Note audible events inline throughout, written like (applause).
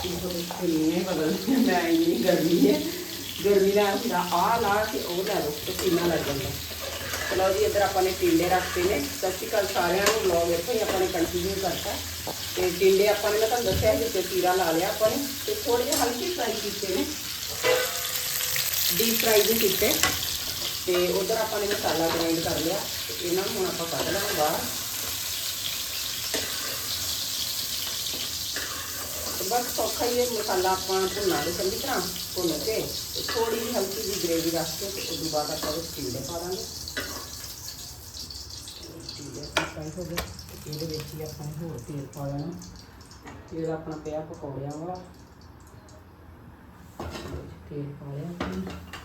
ਕਿੰਨੇ ਬਦਲ ਮੈਂ ਇੰਨੀ ਗਰਮੀ ਹੈ ਗਰਮੀ ਦਾ ਹੁੰਦਾ ਆ ਲਾ ਕੇ ਉਹ ਲੈ ਲਓ ਪਸੀਨਾ ਲੱਗ ਜਾਂਦਾ ਚਲੋ ਜੀ ਇੱਧਰ ਆਪਾਂ ਨੇ ਟਿੰਡੇ ਰੱਖਤੇ ਨੇ ਸਤਿ ਸ਼੍ਰੀ ਅਕਾਲ ਸਾਰਿਆਂ ਨੂੰ ਵਲੌਗ ਇੱਥੋਂ ਹੀ ਆਪਾਂ ਨੇ ਕੰਟੀਨਿਊ ਕਰਤਾ ਤੇ ਟਿੰਡੇ ਆਪਾਂ ਨੇ ਮੈਂ ਤੁਹਾਨੂੰ ਦੱਸਿਆ ਸੀ ਤੇ ਤੀਰਾ ਲਾ ਲਿਆ ਆਪਾਂ ਨੇ ਤੇ ਥੋੜੇ ਜਿਹੇ ਹਲਕੀ ਫਰਾਈ ਕੀਤੇ ਨੇ ਡੀਪ ਫਰਾਈ ਵੀ ਕੀਤੇ ਤੇ ਉਧਰ ਆਪਾਂ ਨੇ ਮਸਾਲਾ ਗ੍ਰਾਈਂਡ ਕਰ ਲਿਆ ਤੇ ਇਹਨਾਂ ਨੂੰ ਹੁਣ ਆਪਾਂ ਕੱਢ ਲਾਂਗੇ ਬਾਹਰ। ਤੇ ਬਸ ਸੌਖਾ ਹੀ ਇਹ ਮਸਾਲਾ ਆਪਾਂ ਭੁੰਨਾਂਗੇ ਚੰਗੀ ਤਰ੍ਹਾਂ ਭੁੰਨ ਕੇ ਤੇ ਥੋੜੀ ਜਿਹੀ ਹਲਕੀ ਜਿਹੀ ਗ੍ਰੇਵੀ ਰੱਖ ਕੇ ਤੇ ਉਸ ਬਾਅਦ ਆਪਾਂ ਉਹ ਟਿੰਡੇ ਪਾ ਦਾਂਗੇ। ਟਿੰਡੇ ਫਰਾਈ ਹੋ ਗਏ ਇਹਦੇ ਵਿੱਚ ਹੀ ਆਪਾਂ ਹੋਰ ਤੇਲ ਪਾ ਦੇਣਾ। ਤੇਲ ਆਪਣਾ ਪਿਆ ਪਕੌੜਿਆਂ ਵਾਲਾ। ਤੇਲ ਪਾ ਲਿਆ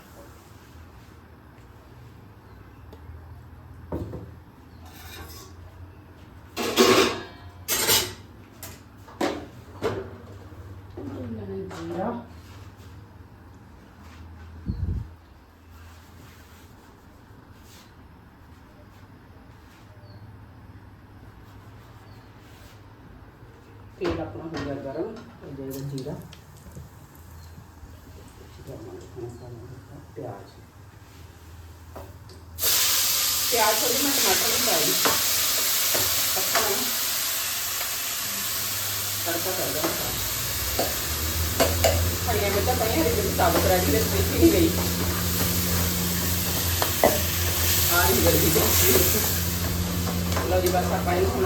ਤੇਲ ਆਪਣਾ ਹੋ ਗਿਆ ਗਰਮ ਹੋ ਜਾਏਗਾ ਜੀਰਾ ਪਿਆਜ਼ ਪਿਆਜ਼ ਥੋੜੀ ਮੈਂ ਟਮਾਟਰ ਵੀ ਪਾਈ ਅੱਛਾ ਨਾ ਤੜਕਾ ਕਰ ਦਿੰਦਾ ਹਰੀਆਂ ਮਿਰਚਾਂ ਪਾਈਆਂ ਹਰੀ ਮਿਰਚ ਸਾਬਤ ਰਹਿ ਗਈ ਤੇ ਸਪੇਸੀ ਨਹੀਂ ਗਈ ਆ ਨਹੀਂ ਗਈ ਲਓ ਜੀ ਬਸ ਆਪਾਂ ਇਹਨੂੰ ਹੁਣ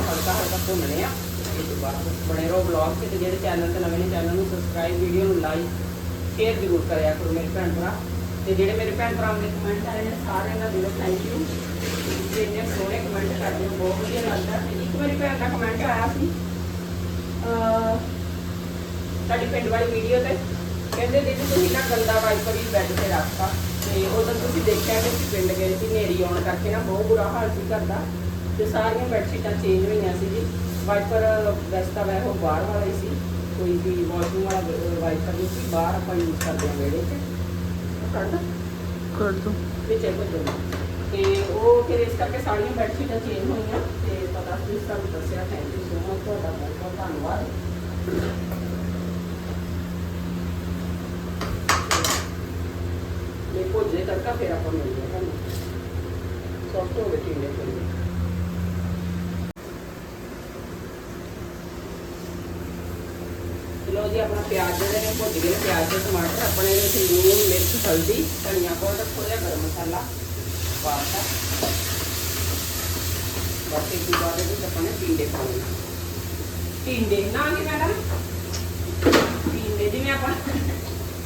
ਹਲਕਾ ਬਣੇ ਰਹੋ ਵਲੌਗ ਤੇ ਜਿਹੜੇ ਚੈਨਲ ਤੇ ਨਵੇਂ ਨੇ ਚੈਨਲ ਨੂੰ ਸਬਸਕ੍ਰਾਈਬ ਵੀਡੀਓ ਨੂੰ ਲਾਈਕ ਸ਼ੇਅਰ ਜ਼ਰੂਰ ਕਰਿਆ ਕਰੋ ਮੇਰੇ ਭੈਣ ਭਰਾ। ਤੇ ਜਿਹੜੇ ਮੇਰੇ ਭੈਣ ਭਰਾ ਦੇ ਕਮੈਂਟ ਆਏ ਨੇ ਸਾਰਿਆਂ ਦਾ ਦਿਲੋਂ ਥੈਂਕ ਯੂ ਤੇ ਇੰਨੇ ਸੋਹਣੇ ਕਮੈਂਟ ਕਰਦੇ ਹੋ, ਬਹੁਤ ਵਧੀਆ ਲੱਗਦਾ। ਤੇ ਇੱਕ ਮੇਰੀ ਭੈਣ ਦਾ ਕਮੈਂਟ ਆਇਆ ਸੀ, ਅਹ ਸਾਡੀ ਪਿੰਡ ਵਾਲੀ ਵੀਡੀਓ ਤੇ। ਕਹਿੰਦੇ, ਦੀਦੀ, ਤੁਸੀਂ ਨਾ ਗੰਦਾ ਵਾਈਪਰ ਹੀ ਬੈੱਡ ਤੇ ਰੱਖਤਾ। ਤੇ ਉਦੋਂ ਤੁਸੀਂ ਦੇਖਿਆ ਕਿ ਅਸੀਂ ਪਿੰਡ ਗਏ ਸੀ ਨੇਰੀ ਆਉਣ ਕਰਕੇ ਨਾ, ਬਹੁਤ ਬੁਰਾ ਹਾਲ ਸੀ ਘਰ ਦਾ। ਤੇ ਸਾਰੀਆਂ ਬੈੱਡਸ਼ੀਟਾਂ ਚੇਂਜ ਹੋਈਆਂ ਸੀ ਜੀ। ਵਾਈਪਰ ਵੈਸੇ ਤਾਂ ਵੈਸੇ ਉਹ ਬਾਹਰ ਵਾਲਾ ਹੀ ਸੀ। ਕੋਈ ਵੀ ਵਾਸ਼ਰੂਮ ਵਾਲਾ ਵਾਈਪਰ ਨਹੀਂ ਸੀ। ਬਾਹਰ ਆਪਾਂ ਯੂਜ਼ ਕਰਦੇ ਹਾਂ ਵਿਹੜੇ 'ਚ। ਕੱਢ ਕਰ ਦੋ। ਵਿੱਚ ਇਹ ਤੇ ਉਹ ਫਿਰ ਇਸ ਕਰਕੇ ਸਾਰੀਆਂ ਬੈੱਡਸ਼ੀਟਾਂ ਚੇਂਜ ਹੋਈਆਂ। ਤੇ ਪਤਾ ਸੀ ਤੁਹਾਨੂੰ ਦੱਸਿਆ। ਥੈਂਕ ਯੂ ਸੋ ਮਚ ਤੁਹਾਡਾ ਬਹੁਤ ਬਹੁਤ ਧੰਨਵਾਦ। ਇਹ ਭੋਜੇ ਤੜਕਾ ਫਿਰ ਆਪਾਂ ਮਿਲਦੇ ਹਾਂ ਤੁਹਾਨੂੰ। ਸੌਫਟ ਹੋ ਗਏ ਟਿੰਡੇ ਥੋੜੇ ਚਲੋ ਜੀ ਆਪਣਾ ਪਿਆਜ਼ ਜਿਹੜੇ ਨੇ ਭੁੱਜ ਗਏ ਨੇ ਪਿਆਜ਼ ਤੇ ਟਮਾਟਰ ਆਪਣੇ ਇਹਦੇ ਵਿੱਚ ਲੂਣ ਮਿਰਚ ਹਲਦੀ ਧਨੀਆ ਪਾਊਡਰ ਥੋੜਾ ਜਿਹਾ ਗਰਮ ਮਸਾਲਾ ਪਾਤਾ ਬਾਕੀ ਕੀ ਬਾਅਦ ਵਿੱਚ ਆਪਾਂ ਨੇ ਟਿੰਡੇ ਪਾਉਣੇ ਟਿੰਡੇ ਨਾ ਕਿ ਮੈਡਮ ਟਿੰਡੇ ਜਿਵੇਂ ਆਪਾਂ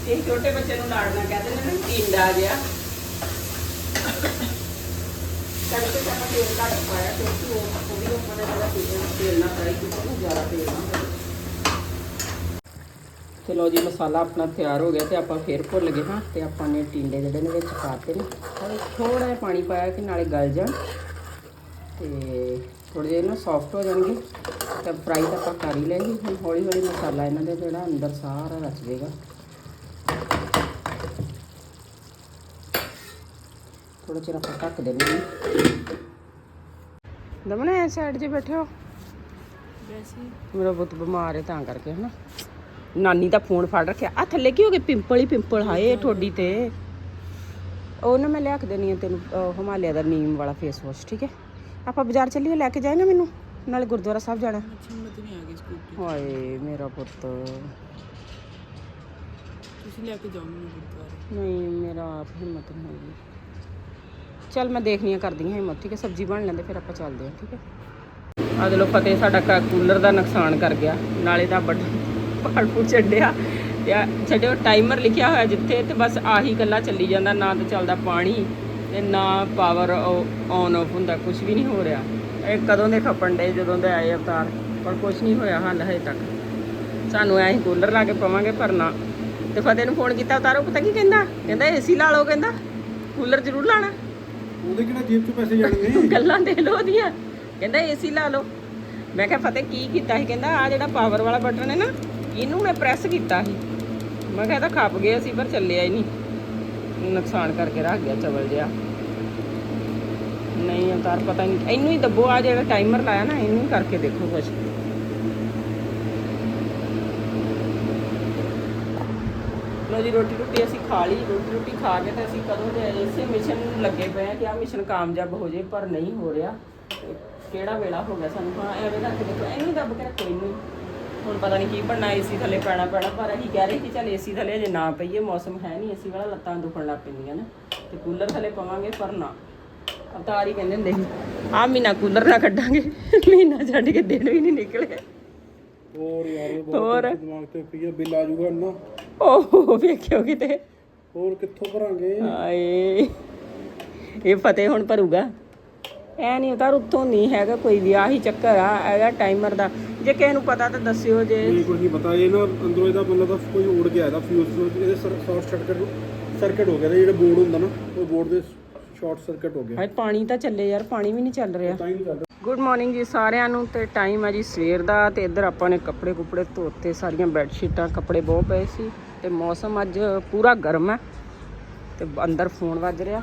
ਇਹ ਛੋਟੇ ਬੱਚੇ ਨੂੰ ਲਾੜਨਾ ਕਹਿੰਦੇ ਨੇ ਨਾ ਟਿੰਡਾ ਜਿਹਾ ਤੜਕੇ ਚ ਆਪਾਂ ਤੇਲ ਘੱਟ ਪਾਇਆ ਕਿਉਂਕਿ ਉਹ ਉਹ ਵੀ ਆਪਾਂ ਨੇ ਜਿਹੜਾ ਤੇਲ ਤੇਲ ਨਾਲ ਫਰਾਈ ਕੀਤਾ ਨਾ ਜ਼ਿਆਦਾ ਤੇਲ ਨਾ ਹੋਵੇ ਚਲੋ ਜੀ ਮਸਾਲਾ ਆਪਣਾ ਤਿਆਰ ਹੋ ਗਿਆ ਤੇ ਆਪਾਂ ਫੇਰ ਭੁੱਲ ਗਏ ਹਾਂ ਤੇ ਆਪਾਂ ਨੇ ਟਿੰਡੇ ਜਿਹੜੇ ਨੇ ਵਿੱਚ ਪਾਤੇ ਨੇ। ਔਰ ਥੋੜਾ ਜਿਹਾ ਪਾਣੀ ਪਾਇਆ ਕਿ ਨਾਲੇ ਗਲ ਜਾਣ ਤੇ ਥੋੜੇ ਜਿਹੇ ਨਾ ਸੌਫਟ ਹੋ ਜਾਣਗੇ। ਤੇ ਫਰਾਈ ਤਾਂ ਆਪਾਂ ਕਰ ਹੀ ਲਏ ਸੀ ਹੁਣ ਹੌਲੀ ਹੌਲੀ ਮਸਾਲਾ ਇਹਨਾਂ ਦੇ ਜਿਹੜਾ ਅੰਦਰ ਸਾਰਾ ਰਚ ਜਾਏਗਾ। ਥੋੜਾ ਚਿਰ ਆਪਾਂ ਢੱਕ ਦੇਣੀ ਦਮਨ ਐ ਸਾਈਡ 'ਤੇ ਬੈਠੇ ਹੋ? ਵੈਸੇ ਮੇਰਾ ਬਹੁਤ ਬਿਮਾਰ ਹੈ ਤਾਂ ਕਰਕੇ ਹਨਾ। ਨਾਨੀ ਦਾ ਫੋਨ ਫੜ ਰੱਖਿਆ। ਆ ਥੱਲੇ ਕੀ ਹੋ ਗਿਆ ਪਿੰਪਲ ਹੀ ਪਿੰਪਲ ਹਾਏ ਠੋਡੀ ਤੇ। ਉਹ ਨਾ ਮੈਂ ਲਿਆ ਕੇ ਦੇਣੀ ਆ ਤੈਨੂੰ ਅਹ, ਹਿਮਾਲਿਆ ਦਾ ਨੀਮ ਵਾਲਾ ਫੇਸ ਵਾਸ਼ ਠੀਕ ਹੈ? ਆਪਾਂ ਬਾਜ਼ਾਰ ਚੱਲੀਏ ਲੈ ਕੇ ਜਾਏਗਾ ਮੈਨੂੰ? ਨਾਲੇ ਗੁਰਦੁਆਰਾ ਸਾਹਿਬ ਜਾਣਾ। ਹਿੰਮਤ ਨਹੀਂ ਆ ਗਈ ਸਕੂਟੀ ਹਾਏ ਮੇਰਾ ਪੁੱਤ। ਤੁਸੀਂ ਲੈ ਕੇ ਜਾਓ ਮੈਨੂੰ ਗੁਰਦੁਆਰੇ। ਨਹੀਂ ਮੇਰਾ ਆਪ ਹਿੰਮਤ ਨਹੀਂ ਚੱਲ ਮੈਂ ਦੇਖਣੀਆਂ ਕਰਦੀ ਹਾਂ ਹਿੰਮਤ ਠੀਕ ਹੈ? ਸਬਜ਼ੀ ਬਣ ਲੈਂਦੇ ਫਿਰ ਆਪਾਂ ਚੱਲਦੇ ਹਾਂ ਠੀਕ ਹੈ? ਆ ਦੇ ਲੋ ਫਤਿਹ ਸਾਡਾ ਕ- ਕੂਲਰ ਦਾ ਨੁਕਸਾਨ ਕਰ ਗਿਆ। ਨਾਲੇ ਦਾ ਬਟਨ ਪਹਾੜ ਪੂ ਛੱਡਿਆ ਤੇ ਛੱਡਿਓ ਟਾਈਮਰ ਲਿਖਿਆ ਹੋਇਆ ਜਿੱਥੇ ਤੇ ਬਸ ਆਹੀ ਗੱਲਾਂ ਚੱਲੀ ਜਾਂਦਾ ਨਾ ਤੇ ਚੱਲਦਾ ਪਾਣੀ ਤੇ ਨਾ ਪਾਵਰ ਆਨ ਆਫ ਹੁੰਦਾ ਕੁਝ ਵੀ ਨਹੀਂ ਹੋ ਰਿਹਾ। ਇਹ ਕਦੋਂ ਦੇ ਖਪਣ ਡੇ ਜਦੋਂ ਦੇ ਆਏ ਅਵਤਾਰ ਪਰ ਕੁਝ ਨਹੀਂ ਹੋਇਆ ਹੱਲ ਹਜੇ ਤੱਕ। ਸਾਨੂੰ ਐਂ ਕੂਲਰ ਲਾ ਕੇ ਪਵਾਂਗੇ ਪਰ ਨਾ ਤੇ ਫਤਿਹ ਨੂੰ ਫੋਨ ਕੀਤਾ ਉਤਾਰੋ ਪਤਾ ਕੀ ਕਹਿੰਦਾ? ਕਹਿੰਦਾ ਏਸੀ ਲਾ ਲਓ ਕਹਿੰਦਾ। ਕੂਲਰ ਜ਼ਰੂਰ ਲਾਣਾ। ਉਹਦੇ ਕਿਹੜਾ ਜੇਬ 'ਚ ਪੈਸੇ ਜਾਣੇ ਨੇ (laughs) ਗੱਲਾਂ ਦੇ ਲੋ ਉਹਦੀਆਂ। ਕਹਿੰਦਾ ਏਸੀ ਲਾ ਲਓ। ਮੈਂ ਕਿਹਾ ਫਤਿਹ ਕੀ ਕੀਤਾ ਸੀ? ਕਹਿੰਦਾ ਆ ਜਿਹੜਾ ਪਾਵਰ ਵਾਲਾ ਬਟਨ ਹੈ ਨਾ ਇਹਨੂੰ ਮੈਂ ਪ੍ਰੈਸ ਕੀਤਾ ਸੀ। ਮੈਂ ਕਿਹਾ ਇਹ ਤਾਂ ਖੱਪ ਗਿਆ ਸੀ, ਪਰ ਚੱਲਿਆ ਹੀ ਨਹੀਂ। ਨੁਕਸਾਨ ਕਰਕੇ ਰੱਖ ਗਿਆ ਚਵਲ ਜਿਹਾ। ਨਹੀਂ ਅਵਤਾਰ ਪਤਾ ਨਹੀਂ, ਇਹਨੂੰ ਹੀ ਦੱਬੋ ਆ ਜਿਹੜਾ ਟਾਈਮਰ ਲਾਇਆ ਨਾ, ਇਹਨੂੰ ਕਰਕੇ ਦੇਖੋ ਕੁਛ। ਚਲੋ ਜੀ ਰੋਟੀ ਰੋਟੀ ਅਸੀਂ ਖਾ ਲਈ। ਰੋਟੀ ਰੋਟੀ ਖਾ ਕੇ ਤੇ ਅਸੀਂ ਕਦੋਂ ਦੇ ਇਸੇ ਮਿਸ਼ਨ ਨੂੰ ਲੱਗੇ ਪਏ ਆ ਕਿ ਆ ਮਿਸ਼ਨ ਕਾਮਯਾਬ ਹੋ ਜੇ ਪਰ ਨਹੀਂ ਹੋ ਰਿਹਾ। ਕਿਹੜਾ ਵੇਲਾ ਹੋ ਗਿਆ ਸਾਨੂੰ? ਹਾਂ, ਐਵੇਂ ਕਰਕੇ ਦੇਖੋ, ਇਹਨੂੰ ਦੱਬ ਕੇ ਰੱਖੋ, ਇਹਨੂੰ ਹੁਣ ਪਤਾ ਨਹੀਂ ਕੀ ਬਣਨਾ ਏਸੀ ਥੱਲੇ ਪੈਣਾ ਪੈਣਾ ਪਰ ਅਸੀਂ ਕਹਿ ਰਹੇ ਕਿ ਚੱਲ ਏਸੀ ਥੱਲੇ ਅਜੇ ਨਾ ਪਈਏ ਮੌਸਮ ਹੈ ਨਹੀਂ ਏਸੀ ਵਾਲਾ ਲੱਤਾਂ ਦੁਖਣ ਲੱਗ ਪੈਂਦੀਆਂ ਨੇ। ਤੇ ਕੂਲਰ ਥੱਲੇ ਪਵਾਂਗੇ ਪਰ ਨਾ। ਅਵਤਾਰ ਹੀ ਕਹਿੰਦੇ ਹੁੰਦੇ ਸੀ ਆ ਮਹੀਨਾ ਕੂਲਰ ਨਾ ਕੱਢਾਂਗੇ ਮਹੀਨਾ ਛੱਡ ਕੇ ਦਿਨ ਵੀ ਨਹੀਂ ਨਿਕਲੇ। ਹੋਰ ਯਾਰ ਇਹ ਹੋਰ? ਦਿਮਾਗ ਤੇ ਪਈ ਆ ਬਿੱਲ ਆ ਜਾਊਗਾ ਨਾ ਓਹ ਵੇਖਿਓ ਕਿਤੇ। ਹੋਰ ਕਿੱਥੋਂ ਭਰਾਂਗੇ? ਹਾਏ ਇਹ ਫਤਿਹ ਹੁਣ ਭਰੂਗਾ। ਐ ਨਹੀਂ ਉਤਾਰ ਉੱਥੋਂ ਨਹੀਂ ਹੈਗਾ ਕੋਈ ਵੀ ਆਹੀ ਚੱਕਰ ਆ ਹੈਗਾ ਟਾਈਮਰ ਦਾ। ਜੇ ਕਿਸੇ ਨੂੰ ਪਤਾ ਤਾਂ ਦੱਸਿਓ ਜੇ। ਕੁਝ ਨਹੀਂ ਪਤਾ ਇਹ ਨਾ ਅੰਦਰੋਂ ਇਹਦਾ ਮਤਲਬ ਤਾਂ ਕੋਈ ਉੜ ਗਿਆ ਇਹਦਾ ਫਿਊਜ਼ ਇਹਦੇ ਸ਼ਾਰਟ ਸਰਕਟ ਸਰਕਟ ਹੋ ਗਿਆ ਇਹਦਾ ਜਿਹੜਾ ਬੋਰਡ ਹੁੰਦਾ ਨਾ ਉਹ ਬੋਰਡ ਦੇ ਸ਼ਾਰਟ ਸਰਕਟ ਹੋ ਗਿਆ। ਹਾਏ ਪਾਣੀ ਤਾਂ ਚੱਲੇ ਯਾਰ ਪਾਣੀ ਵੀ ਨਹੀਂ ਚੱਲ ਰਿਹਾ। ਤਾਂ ਹੀ ਨਹੀਂ ਚੱਲਦਾ ਗੁੱਡ ਮਾਰਨਿੰਗ ਜੀ ਸਾਰਿਆਂ ਨੂੰ ਤੇ ਟਾਈਮ ਹੈ ਜੀ ਸਵੇਰ ਦਾ ਤੇ ਇੱਧਰ ਆਪਾਂ ਨੇ ਕੱਪੜੇ ਕੁਪੜੇ ਧੋਤੇ ਸਾਰੀਆਂ ਬੈੱਡ ਸ਼ੀਟਾਂ ਕੱਪੜੇ ਬਹੁਤ ਪਏ ਸੀ ਤੇ ਮੌਸਮ ਅੱਜ ਪੂਰਾ ਗਰਮ ਹੈ ਤੇ ਅੰਦਰ ਫੋਨ ਵੱਜ ਰਿਹਾ।